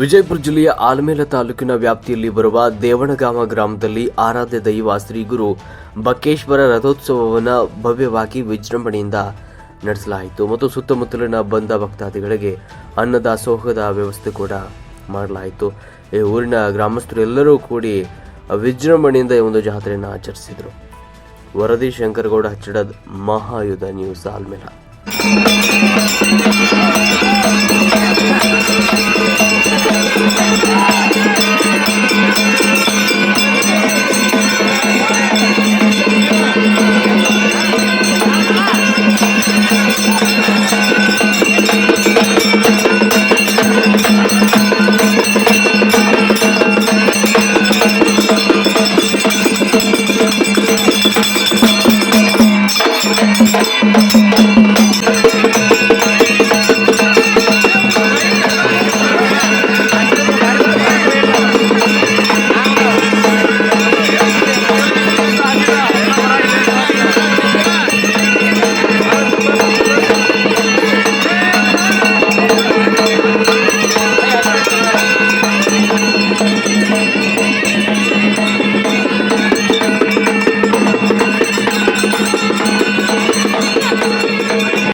ವಿಜಯಪುರ ಜಿಲ್ಲೆಯ ಆಲಮೇಲ ತಾಲೂಕಿನ ವ್ಯಾಪ್ತಿಯಲ್ಲಿ ಬರುವ ದೇವಣಗಾಮ ಗ್ರಾಮದಲ್ಲಿ ಆರಾಧ್ಯ ದೈವ ಶ್ರೀ ಗುರು ಬಕ್ಕೇಶ್ವರ ರಥೋತ್ಸವವನ್ನು ಭವ್ಯವಾಗಿ ವಿಜೃಂಭಣೆಯಿಂದ ನಡೆಸಲಾಯಿತು ಮತ್ತು ಸುತ್ತಮುತ್ತಲಿನ ಬಂದ ಭಕ್ತಾದಿಗಳಿಗೆ ಅನ್ನದಾಸೋಹದ ವ್ಯವಸ್ಥೆ ಕೂಡ ಮಾಡಲಾಯಿತು. ಈ ಊರಿನ ಗ್ರಾಮಸ್ಥರೆಲ್ಲರೂ ಕೂಡಿ ವಿಜೃಂಭಣೆಯಿಂದ ಈ ಒಂದು ಜಾತ್ರೆಯನ್ನು ಆಚರಿಸಿದರು. ವರದಿ ಶಂಕರಗೌಡ, ಹಚ್ಚಡದ ಮಹಾಯುಧ ನ್ಯೂಸ್, ಆಲ್ಮೇಲ.